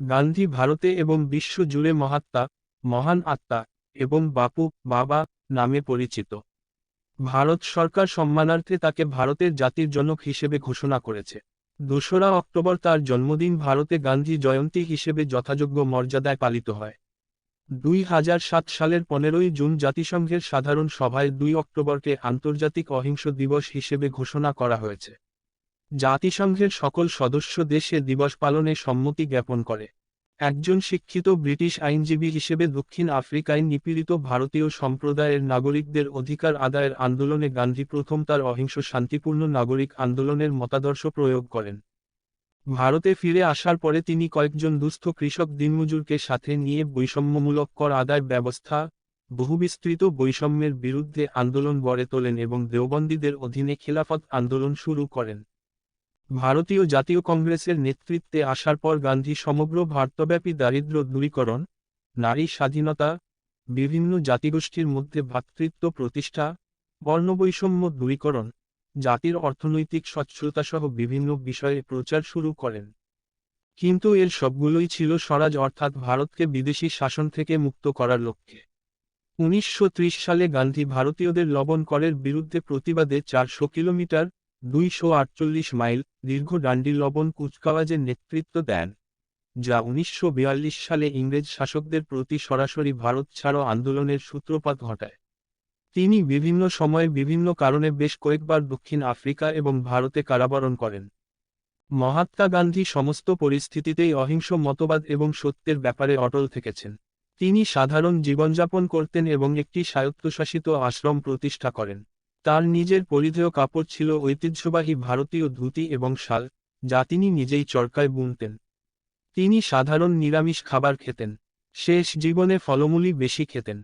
গান্ধী ভারতে এবং বিশ্ব জুড়ে মহাত্মা, মহান আত্মা এবং বাপু, বাবা নামে পরিচিত। ভারত সরকার সম্মানার্থে তাকে ভারতের জাতির জনক হিসেবে ঘোষণা করেছে। দোসরা অক্টোবর তার জন্মদিন ভারতে গান্ধী জয়ন্তী হিসেবে যথাযোগ্য মর্যাদায় পালিত হয়। দুই হাজার সাত সালের পনেরোই জুন জাতিসংঘের সাধারণ সভায় দুই অক্টোবরকে আন্তর্জাতিক অহিংস দিবস হিসেবে ঘোষণা করা হয়েছে। জাতিসংঘের সকল সদস্য দেশে দিবস পালনে সম্মতি জ্ঞাপন করে। একজন শিক্ষিত ব্রিটিশ আইনজীবী হিসেবে দক্ষিণ আফ্রিকায় নিপীড়িত ভারতীয় সম্প্রদায়ের নাগরিকদের অধিকার আদায়ের আন্দোলনে গান্ধী প্রথম তার অহিংস শান্তিপূর্ণ নাগরিক আন্দোলনের মতাদর্শ প্রয়োগ করেন। ভারতে ফিরে আসার পরে তিনি কয়েকজন দুস্থ কৃষক দিনমজুরকে সাথে নিয়ে বৈষম্যমূলক কর আদায় ব্যবস্থা, বহুবিস্তৃত বৈষম্যের বিরুদ্ধে আন্দোলন গড়ে তোলেন এবং দেওবন্দীদের অধীনে খিলাফত আন্দোলন শুরু করেন। ভারতীয় জাতীয় কংগ্রেসের নেতৃত্বে আসার পর গান্ধী সমগ্র ভারতব্যাপী দারিদ্র্য দূরীকরণ, নারী স্বাধীনতা, বিভিন্ন জাতিগোষ্ঠীর মধ্যে ভ্রাতৃত্ব প্রতিষ্ঠা, বর্ণবৈষম্য দূরীকরণ, জাতির অর্থনৈতিক সচ্ছলতাসহ বিভিন্ন বিষয়ে প্রচার শুরু করেন। কিন্তু এর সবগুলোই ছিল স্বরাজ অর্থাৎ ভারতকে বিদেশি শাসন থেকে মুক্ত করার লক্ষ্যে। উনিশশো ত্রিশ সালে গান্ধী ভারতীয়দের লবণ করের বিরুদ্ধে প্রতিবাদে চারশো কিলোমিটার দুইশো আটচল্লিশ মাইল দীর্ঘ ডান্ডি লবণ কুচকাওয়াজের নেতৃত্ব দেন, যা উনিশশো বিয়াল্লিশ সালে ইংরেজ শাসকদের প্রতি সরাসরি ভারত ছাড়ো আন্দোলনের সূত্রপাত ঘটায়। তিনি বিভিন্ন সময়ে বিভিন্ন কারণে বেশ কয়েকবার দক্ষিণ আফ্রিকা এবং ভারতে কারাবরণ করেন। মহাত্মা গান্ধী সমস্ত পরিস্থিতিতেই অহিংস মতবাদ এবং সত্যের ব্যাপারে অটল থেকেছেন। তিনি সাধারণ জীবনযাপন করতেন এবং একটি স্বায়ত্তশাসিত আশ্রম প্রতিষ্ঠা করেন। তার নিজের পরিধেয় কাপড় ছিল ঐতিহ্যবাহী ভারতীয় ধুতি এবং শাল, যা তিনি নিজেই চরকায় বুনতেন। তিনি সাধারণ নিরামিষ খাবার খেতেন, শেষ জীবনে ফলমূলই বেশি খেতেন।